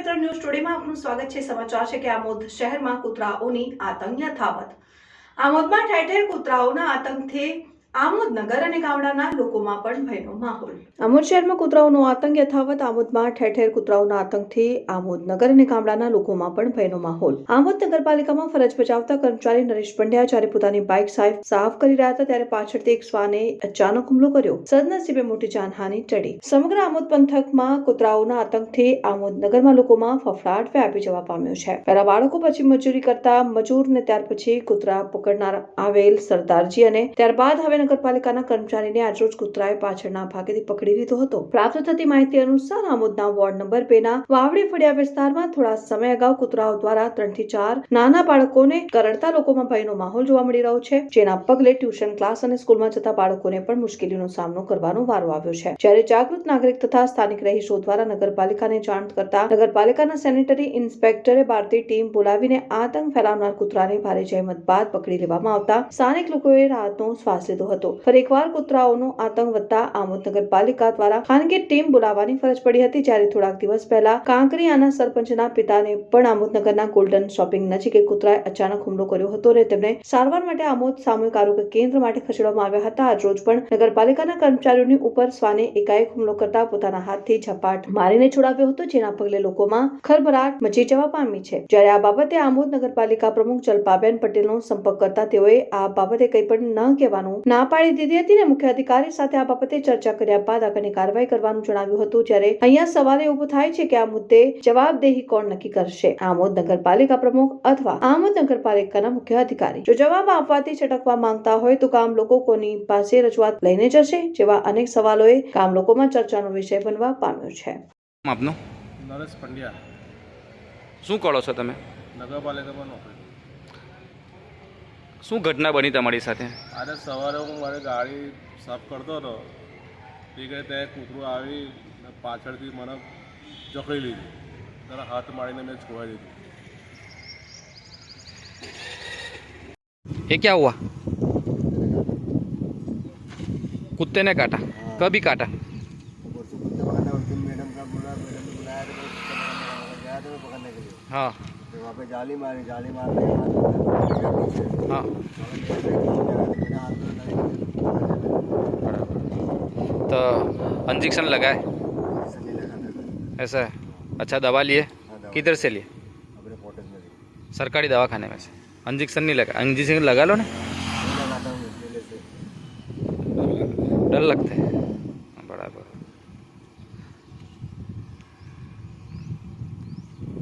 મિત્રો ન્યૂઝ સ્ટુડિયોમાં આપનું સ્વાગત છે. સમાચાર છે કે આમોદ શહેરમાં કૂતરાઓની આતંક યથાવત આમોદમાં ઠેર ઠેર કૂતરાઓના આતંકથી આમોદ નગર અને ગામડાના લોકોમાં પણ ભયનો માહોલ. આમોદ શહેરમાં કૂતરાઓનો આતંક યથાવત, આમોદમાં ઠેર ઠેર કૂતરાઓના આતંકથી આમોદનગર અને ગામડાના લોકોમાં પણ ભયનો માહોલ. આમોદ નગરપાલિકામાં ફરજ બજાવતા કર્મચારી નરેશ પંડ્યા જ્યારે પોતાની બાઇક સાફ કરી રહ્યા હતા ત્યારે પાછળથી એક શ્વાને અચાનક હુમલો કર્યો. સદનસીબે મોટી જાનહાની ટળી. સમગ્ર આમોદ પંથકમાં કૂતરાઓના આતંકથી આમોદ નગરમાં લોકોમાં ફફડાટ વ્યાપી જવા પામ્યો છે. પહેલા બાળકો પછી મજૂરી કરતા મજૂર ને ત્યાર પછી કૂતરા પકડનાર આવેલ સરદારજી અને ત્યારબાદ હવે નગરપાલિકાના કર્મચારીને આજરોજ કૂતરાએ પાછળના ભાગેથી પકડી લીધો હતો. પ્રાપ્ત થતી માહિતી અનુસાર આમોદના વોર્ડ નંબર બે ના વાવડી ફળિયા વિસ્તારમાં થોડા સમય અગાઉ કૂતરાઓ દ્વારા ત્રણથી ચાર નાના બાળકોને કરડતા લોકોમાં ભયનો માહોલ જોવા મળી રહ્યો છે, જેના પગલે ટ્યુશન ક્લાસ અને સ્કૂલમાં જતા બાળકોને પણ મુશ્કેલીનો સામનો કરવાનો વારો આવ્યો છે. જ્યારે જાગૃત નાગરિક તથા સ્થાનિક રહીશો દ્વારા નગરપાલિકાને જાણ કરતા નગરપાલિકાના સેનેટરી ઇન્સ્પેક્ટરે ભારતીય ટીમ બોલાવીને આતંક ફેલાવનાર કૂતરાને ભારે જહેમત બાદ પકડી લેવામાં આવતા સ્થાનિક લોકોએ રાહતનો શ્વાસ લીધો હતો. ફરી એકવાર કૂતરાઓનો આતંક વધતા આમોદ નગરપાલિકા દ્વારા ખાનગી ટીમ બોલાવવાની ફરજ પડી હતી, જ્યારે થોડાક દિવસ પહેલા કાંકરિયાના સરપંચના પિતાને પણ આમોદ નગરના ગોલ્ડન શોપિંગ નજીક કૂતરાએ અચાનક હુમલો કર્યો હતો અને તેમને સારવાર માટે આમોદ સામૂહિક આરોગ્ય કેન્દ્ર માટે ખસેડવામાં આવ્યા હતા. આજ રોજ પણ નગરપાલિકાના કર્મચારીઓની ઉપર શ્વાને એકાએક હુમલો કરતા પોતાના હાથથી ઝપાટ મારીને છોડાવ્યો હતો, જેના પગલે લોકોમાં ખળભળાટ મચી જવા પામી છે. જ્યારે આ બાબતે આમોદ નગરપાલિકા પ્રમુખ જલપાબેન પટેલનો સંપર્ક કરતા તેઓએ આ બાબતે કંઈ પણ ન કહેવાનું ના પાડી દીધી હતી અને મુખ્ય અધિકારી સાથે આ બાબતે ચર્ચા કર્યા બાદ આગળની કાર્યવાહી કરવાનું જણાવ્યું હતું. જ્યારે અહીંયા સવાલ ઊભો થાય છે કે આ મુદ્દે જવાબદેહી કોણ નક્કી કરશે? આમોદ નગરપાલિકા પ્રમુખ અથવા આમોદ નગરપાલિકાના મુખ્ય અધિકારી? જો જવાબ આપવાથી છટકવા માંગતા હોય તો કામ લોકો કોની પાસે રજૂઆત લઈને જશે? જેવા અનેક સવાલોએ કામ લોકોમાં ચર્ચાનો વિષય બનવા પામ્યો છે. આપનો? નરેશ પંડ્યા. શું કરો છો તમે? નગરપાલિકામાં નોકરી શું ઘટના બની તમારી સાથે આજે સવારે હું મારી ગાડી સાફ કરતો હતો તે કહે ત્યાં કૂતરું આવી ને પાછળથી મને જકડી લીધું ત્યારે હાથ મારીને મેં છોડાવી દીધું ये क्या हुआ कुत्ते ने काटा कभी काटा हाँ। तो वहाँ पे हाँ। तो इंजेक्शन लगाए ऐसा अच्छा दवा लिए? किधर से लिए? सरकारी दवा खाने में से। इंजेक्शन नहीं लगा। इंजेक्शन लगा लो ना। डर लगता है।